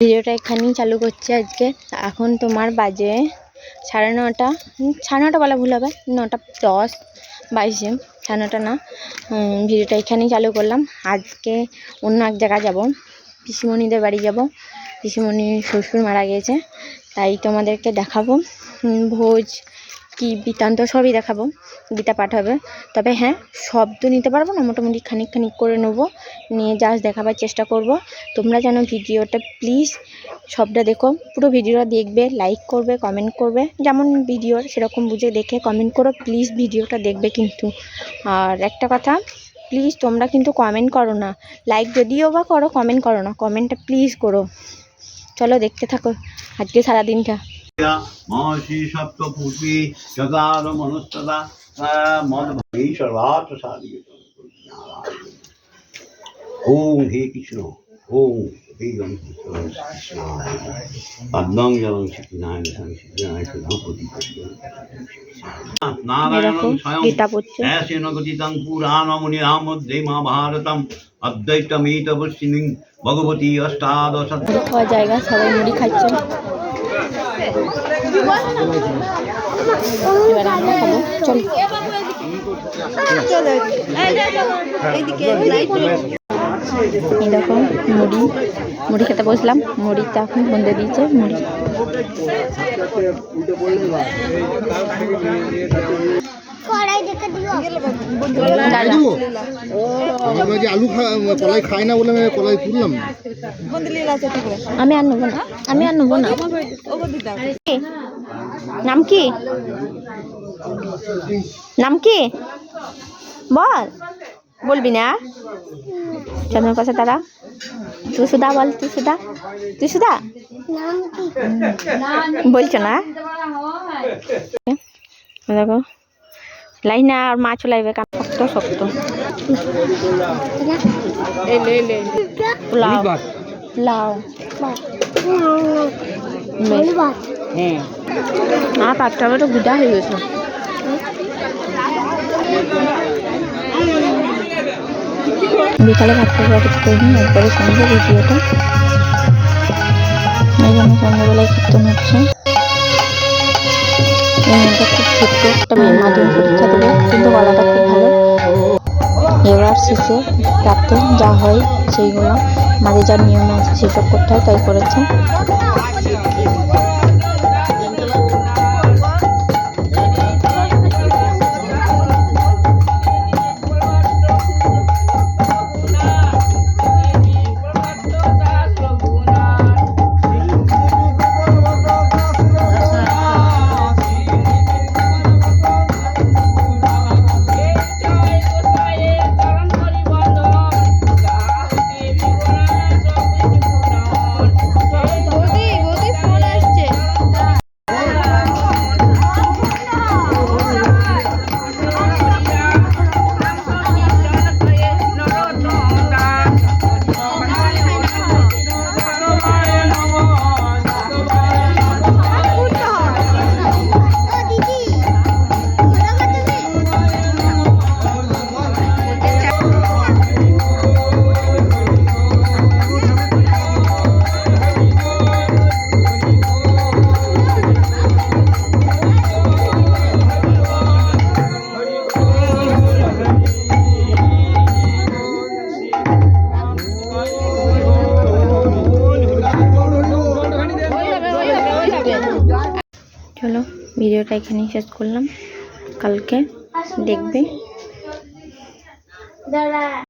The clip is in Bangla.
ভিডিওটা এখানেই চালু করছি আজকে। এখন তোমার বাজে সাড়ে নটা। সাড়ে নটা বলা ভুল হবে। নটা দশ, বাইশে সাড়ে নটা না। ভিডিওটা এখানেই চালু করলাম। আজকে অন্য এক জায়গায় যাব। পিসিমণিদের বাড়ি যাব। পিসিমণির শ্বশুর মারা গিয়েছে। তাই তোমাদেরকে দেখাবো। ভোজ কি বৃত্তান্ত সবই দেখাবো, গীতা পাঠ হবে। তবে হ্যাঁ তো নিতে পারব না, মোটামুটি খানিক খানিক করে নেব, নিয়ে জাস্ট দেখাবার চেষ্টা করব। তোমরা যেন ভিডিওটা প্লিজ সবটা দেখো, পুরো ভিডিওটা দেখবে লাইক করবে কমেন্ট করবে, যেমন ভিডিওর সেরকম বুঝে দেখে কমেন্ট করো প্লিজ ভিডিওটা দেখবে কিন্তু। আর একটা কথা প্লিজ তোমরা কিন্তু কমেন্ট করো না লাইক যদিও বা করো কমেন্ট করো না কমেন্টটা প্লিজ করো। চলো দেখতে থাকো, আজকে সারাদিনটা। महर्षि सप्तपूर्वी जगार मनुस्तदा मद सर्वात् साधि ओम हे कृष्ण ओम हे गम पद्मं जलं शिखिनाय शिखिनाय सुधापति এরকম গীতা পড়ছে ऐसेन गतितं पुराणमुनिनामध्ये महाभारतम् अद्वैतमेतवस्मिन् भगवती अष्टादश মুড়ি খাওয়ার জায়গা সবাই মুড়ি খাচ্ছে এবার মুড়ি। মুড়ি খেতে বসলাম। মুড়িটা এখন বন্ধে দিয়েছে মুড়ি। আলু কলাই খাই না? বলে আমি কলাই তুললাম আমি আর নেব না আমি আর নেব না নাম কি? নাম কি বল বলবি না চন্দ্র কাছে দাঁড়া তুই সুধা বল তুই সুধা তুই সুধা বলছো না দেখো। লাই না আর মাছ লাইবে কান শক্ত শক্ত। পোলাও। পোলাও। আর পাঁচটা তো গুদা হয়ে গেছে। বিকালে ভাত খাওয়া কিছু করিনি একবারে সন্ধ্যে ভিডিওটা সন্ধ্যাবেলায় কীর্তন হচ্ছে। এই খুব ছোট্ট একটা মেয়ে মাধ্যমিক পরীক্ষা দেবে, কিন্তু গলাটা খুব ভালো। এবার শেষে রাতে যা হয় সেইগুলো, মাঝে যা নিয়ম আছে সেসব করতে হয়, তাই করেছে। চলো ভিডিওটা এখানেই শেষ করলাম। কালকে দেখবে।